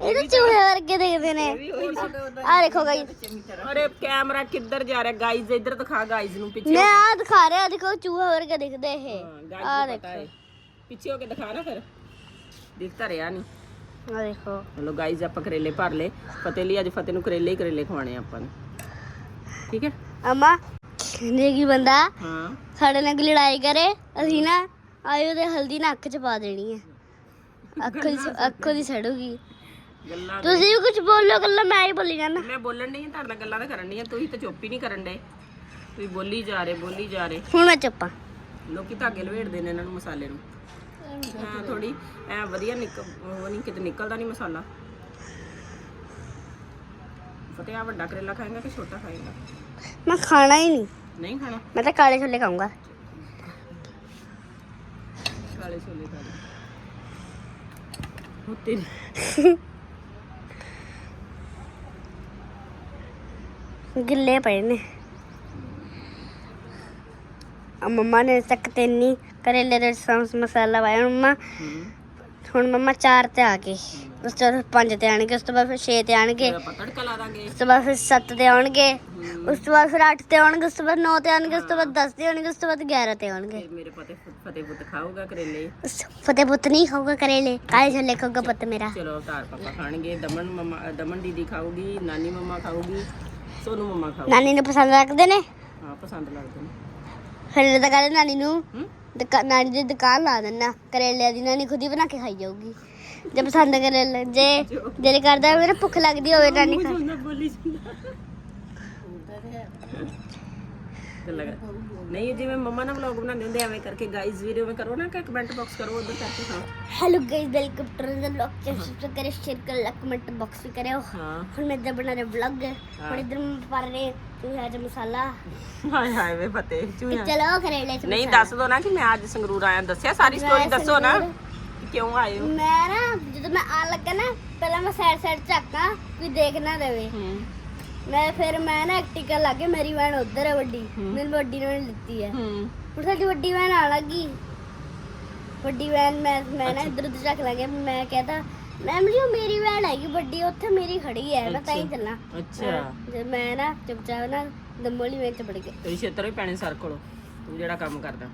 ਇਹ ਤਾਂ ਚੂਹੇ ਵਰਗੇ ਦਿਖਦੇ ਨੇ ਆ ਦੇਖੋ ਗਾਈ ਅਰੇ ਕੈਮਰਾ ਕਿੱਧਰ ਜਾ ਰਿਹਾ ਗਾਈਜ਼ ਇੱਧਰ ਦਿਖਾ ਗਾਈਜ਼ ਨੂੰ ਪਿੱਛੇ ਮੈਂ ਆ ਦਿਖਾ ਰਿਹਾ ਦੇਖੋ ਚੂਹੇ ਵਰਗੇ ਦਿਖਦੇ ਇਹ ਗਾਈਜ਼ ਆ ਨੂੰ ਪਤਾ ਹੈ ਪਿੱਛੇ ਹੋ ਕੇ ਦਿਖਾ ਨਾ ਫਿਰ ਦਿਖਤਾ ਰਿਹਾ ਨਹੀਂ ਆ ਦੇਖੋ। ਚਲੋ ਗਾਈਜ਼ ਆਪਾਂ ਕਰੇਲੇ ਭਰ ਲਏ। ਫਤਿਹ ਲਈ ਅੱਜ ਫਤਿਹ ਨੂੰ ਕਰੇਲੇ ਹੀ ਕਰੇਲੇ ਖਵਾਣੇ ਆਪਾਂ ਨੇ। ਠੀਕ ਹੈ? ਅਮਾ ਜੇ ਕੀ ਬੰਦਾ ਹਾਂ। ਸਾਡੇ ਨਾਲ ਕੋਈ ਲੜਾਈ ਕਰੇ ਅਸੀਂ ਨਾ ਆਇਓ ਤੇ ਹਲਦੀ ਨਾ ਅੱਖ ਚ ਪਾ ਦੇਣੀ ਹੈ। ਅੱਖ ਦੀ ਅੱਖ ਦੀ ਸੜੂਗੀ। ਗੱਲਾਂ ਤੁਸੀਂ ਵੀ ਕੁਝ ਬੋਲੋ ਗੱਲਾਂ ਮੈਂ ਹੀ ਬੋਲੀ ਜਾਣਾ ਮੈਂ ਬੋਲਣ ਨਹੀਂ ਤੁਹਾਡੇ ਨਾਲ ਗੱਲਾਂ ਤਾਂ ਕਰਨ ਨਹੀਂ ਤੁਸੀਂ ਤਾਂ ਚੁੱਪ ਹੀ ਨਹੀਂ ਕਰਨ ਦੇ ਤੁਸੀਂ ਬੋਲੀ ਜਾ ਰਹੇ ਬੋਲੀ ਜਾ ਰਹੇ। ਹੁਣ ਮੈਂ ਚੁੱਪਾਂ। ਲੋਕੀ ਧਾਗੇ ਲਵੇੜਦੇ ਨੇ ਇਹਨਾਂ ਨੂੰ ਮਸਾਲੇ ਨੂੰ। ਹਾਂ ਥੋੜੀ ਐ ਵਧੀਆ ਨਿਕਲ ਉਹ ਨਹੀਂ ਕਿਤੇ ਨਿਕਲਦਾ ਨਹੀਂ ਮਸਾਲਾ। ਫਤਿਹ ਆ ਵੱਡਾ ਕਰੇਲਾ ਖਾਏਗਾ ਕਿ ਛੋਟਾ ਖਾਏਗਾ? ਮੈਂ ਖਾਣਾ ਹੀ ਨਹੀਂ। ਨਹੀਂ ਖਾਣਾ? ਮੈਂ ਤਾਂ ਕਾਲੇ ਛੋਲੇ ਖਾਊਂਗਾ। ਕਾਲੇ ਛੋਲੇ ਖਾ ਲੈ। ਉਹ ਤੇਰੀ ਗਿੱਲੇ ਪਏ ਨੇ। ਮੰਮਾ ਨੇ ਤੱਕ ਤੇ ਨਹੀਂ ਕਰੇਲੇ ਦੇ ਸੌਸ ਮਸਾਲਾ ਪਾਇਆ ਮੰਮਾ ਹੁਣ ਮੰਮਾ 4 ਤੇ ਆ ਗਏ ਉਸ ਤੋਂ ਬਾਅਦ 5 ਤੇ ਆਣਗੇ ਉਸ ਤੋਂ ਬਾਅਦ ਫਿਰ 6 ਤੇ ਆਣਗੇ ਫਿਰ ਆਪਾਂ ਤੜਕਾ ਲਾ ਦਾਂਗੇ ਉਸ ਤੋਂ ਬਾਅਦ ਫਿਰ 7 ਤੇ ਆਉਣਗੇ ਉਸ ਤੋਂ ਬਾਅਦ ਫਿਰ 8 ਤੇ ਆਉਣਗੇ ਉਸ ਤੋਂ ਬਾਅਦ 9 ਤੇ ਆਉਣਗੇ ਉਸ ਤੋਂ ਬਾਅਦ 10 ਤੇ ਆਉਣਗੇ ਉਸ ਤੋਂ ਬਾਅਦ 11 ਤੇ ਆਉਣਗੇ ਫਿਰ ਮੇਰੇ ਪਤੇ ਫਤਿਹ ਪੁੱਤ ਖਾਊਗਾ ਕਰੇਲੇ ਉਸ- ਫਤਿਹ ਪੁੱਤ ਨਹੀਂ ਖਾਊਗਾ ਕਰੇਲੇ ਕਾਲੇ ਛੋਲੇ ਖਾਊਗਾ ਪੁੱਤ ਮੇਰਾ ਚਲੋ ਅਵਤਾਰ ਪਾਪਾ ਖਾਣਗੇ ਦਮਨ ਮਮਾ ਦਮਨ ਦੀਦੀ ਖਾਊਗੀ ਨਾਨੀ ਮਮਾ ਖਾਊਗੀ ਸੋਨੂ ਮਮਾ ਖਾਊਗੀ ਨਾਨੀ ਨੂੰ ਪਸੰਦ ਰੱਖਦੇ ਨੇ ਹਾਂ ਪਸੰਦ ਲੱਗਦੇ ਨੇ ਫਿਰ ਇਹਦਾ ਕਹਿੰਦੇ ਨਾਨੀ ਨੂੰ ਹੂੰ? ਦੁਕਾ- ਨਾਨੀ ਦੀ ਦੁਕਾਨ ਲਾ ਦੇਣਾ। ਕਰੇਲਿਆਂ ਦੀ ਨਾਨੀ ਖੁਦ ਹੀ ਬਣਾ ਕੇ ਖਾਈ ਜਾਊਗੀ। ਜੇ ਪਸੰਦ ਕਰੇਲੇ ਜੇ ਦਿਲ ਕਰਦਾ ਮੇਰੇ ਭੁੱਖ ਲੱਗਦੀ ਹੋਵੇ ਨਾਨੀ ਖਾ ਜਾਂਦਾ ਬੋਲੀ ਜਾਂਦਾ। ਤੇ ਲੱਗਾ। ਨਹੀਂ ਜਿਵੇਂ ਮੰਮਾ ਨਾਲ ਵਲੌਗ ਬਣਾਉਂਦੇ ਹੁੰਦੇ ਐਵੇਂ ਕਰਕੇ ਗਾਈਜ਼ ਵੀਡੀਓ ਵਿੱਚ ਕਰੋ ਨਾ ਕਿ ਕਮੈਂਟ ਬਾਕਸ ਕਰੋ ਉਧਰ ਕਰਕੇ ਹਾਂ। Hello guys welcome to the vlog channel subscribe ਕਰੇ ਸ਼ੇਅਰ ਕਰ ਕਮੈਂਟ ਬਾਕਸ ਵੀ ਕਰਿਓ। ਹਾਂ। ਹੁਣ ਮੈਂ ਇੱਧਰ ਬਣਾ ਰਿਹਾ ਵਲੌਗ ਹੁਣ ਇੱਧਰ ਮੈਂ ਪਾ ਰਹੇ ਤੂੰ ਹੈ ਮਸਾਲਾ। ਹਾਏ ਹਾਏ ਵੇ ਫਤਿਹ ਤੇ ਚੂਹੀਆਂ। ਚਲੋ ਕਰੇਲੇ ਚ ਨਹੀਂ। ਦੱਸ ਦੋ ਨਾ ਕਿ ਮੈਂ ਅੱਜ ਸੰਗਰੂਰ ਆਇਆ ਦੱਸਿਆ ਸਾਰੀ ਸਟੋਰੀ ਦੱਸੋ ਨਾ ਸੰਗਰੂਰ- ਕਿ ਕਿਉਂ ਆਏ ਹੋ? ਮੈਂ ਨਾ ਜਦੋਂ ਮੈਂ ਆਣ ਲੱਗਾ ਨਾ ਪਹਿਲਾਂ ਮੈਂ ਸਾਈਡ ਸਾਈਡ ਝਾਕਾਂ ਕੋਈ ਦੇਖ ਨਾ ਦੇਵੇ। ਹੂੰ। ਮੈਂ ਫਿਰ ਮੈਂ ਨਾ ਐਕਟਿਕਲ ਲੱਗੇ ਮੇਰੀ ਵੈਨ ਉਧਰ ਹੈ ਵੱਡੀ ਮੇਰੀ ਵੱਡੀ ਨੇ ਲਿੱਤੀ ਹੈ ਹੂੰ। ਹੁਣ ਸਾਡੀ ਵੱਡੀ ਵੈਨ ਆ ਲੱਗੀ ਵੱਡੀ ਵੈਨ ਮੈਂ ਮੈਂ ਨਾ ਇੱਧਰ ਉੱਧਰ ਝੱਕ ਲੱਗੇ ਮੈਂ ਕਹਤਾ ਮੈਮ ਜੀ ਉਹ ਮੇਰੀ ਵੈਨ ਹੈਗੀ ਵੱਡੀ ਉੱਥੇ ਮੇਰੀ ਖੜੀ ਹੈ ਮੈਂ ਤਾਂ ਹੀ ਚੱਲਾਂ। ਅੱਛਾ। ਜੇ ਮੈਂ ਨਾ ਚੁੱਪਚਾਪ ਨਾ ਦਮੋਲੀ ਵਿੱਚ ਵੜ ਗਿਆ ਤੇ ਛੇਤਰ ਵੀ ਪੈਣੇ ਸਰ ਕੋਲੋਂ। ਤੂੰ ਜਿਹੜਾ ਕੰਮ ਕਰਦਾ।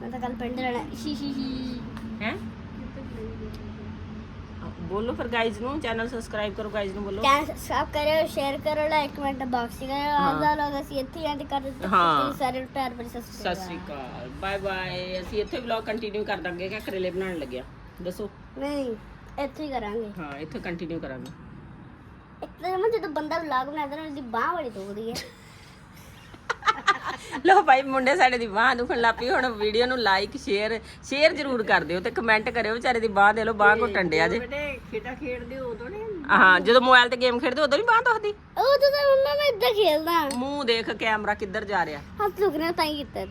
ਮੈਂ ਤਾਂ ਕੱਲ ਪਿੰਡ ਰਹਿਣਾ। ਹੀ ਹੈ? ਬੋਲੋ ਫਿਰ ਗਾਈਜ਼ ਨੂੰ ਚੈਨਲ ਸਬਸਕ੍ਰਾਈਬ ਕਰੋ ਗਾਈਜ਼ ਨੂੰ ਬੋਲੋ। ਚੈਨਲ ਸਬਸਕ੍ਰਾਈਬ ਕਰਿਓ ਸ਼ੇਅਰ ਕਰੋ ਲਾਈਕ ਕਮੈਂਟ ਬਾਕਸ ਕਰਿਓ ਆਪ ਦਾ ਲੋਕ ਅਸੀਂ ਇੱਥੇ ਐਂਡ ਕਰ ਦਿੱਤੇ ਹਾਂ। ਸਾਰੇ ਪਿਆਰ ਭਰੀ ਸਤਿ ਸਤਿ ਸ਼੍ਰੀ ਅਕਾਲ। ਬਾਏ ਬਾਏ ਅਸੀਂ ਇੱਥੇ ਵਲੌਗ ਕੰਟੀਨਿਊ ਕਰ ਦਾਂਗੇ ਕਿ ਕਰੇਲੇ ਬਣਾਉਣ ਲੱਗਿਆ? ਦੱਸੋ। ਨਹੀਂ ਇੱਥੇ ਹੀ ਕਰਾਂਗੇ। ਹਾਂ ਇੱਥੇ ਕੰਟੀਨਿਊ ਕਰਾਂਗੇ। ਇੱਕ ਤਾਂ ਮੈਂ ਜਦੋਂ ਬੰਦਾ ਵਲੌਗ ਬਣਾਉਂਦਾ ਨਾ ਉਹਦੀ ਬਾਹ ਬੜੀ ਦੁਖਦੀ ਹੈ। ਲੋ ਭਾਈ ਮੁੰਡੇ ਸਾਡੇ ਦੀ ਬਾਹ ਦੁਖਣ ਲੱਪੀ ਹੁਣ ਵੀਡੀਓ ਨੂੰ ਲਾਈਕ ਸ਼ੇਅਰ ਸ਼ੇਅਰ ਜ਼ਰੂਰ ਕਰ ਦਿਓ ਤੇ ਕਮੈਂਟ ਕਰਿਓ ਵਿਚਾਰੇ ਦੀ ਬਾਹ ਦੇ ਲੋ ਬਾਹ ਘੁੱਟਣ ਡਿਆ ਜੇ। ਬੇਟੇ ਖੇਡਾਂ ਖੇਡਦੇ ਉਦੋਂ ਨਹੀਂ ਹਾਂ ਜਦੋਂ ਮੋਬਾਈਲ ਤੇ ਗੇਮ ਖੇਡਦੇ ਉਦੋਂ ਨਹੀਂ ਬਾਹ ਦੁਖਦੀ? ਉਹ ਤਾਂ ਮੰਮਾ ਮੈਂ ਇੱਦਾਂ ਖੇਲਦਾ ਮੂੰਹ ਦੇਖ ਕੈਮਰਾ ਕਿੱਧਰ ਜਾ ਰਿਹਾ। ਹੱਥ ਦੁਖਣਾ ਤਾਂ ਹੀ ਕੀਤਾ।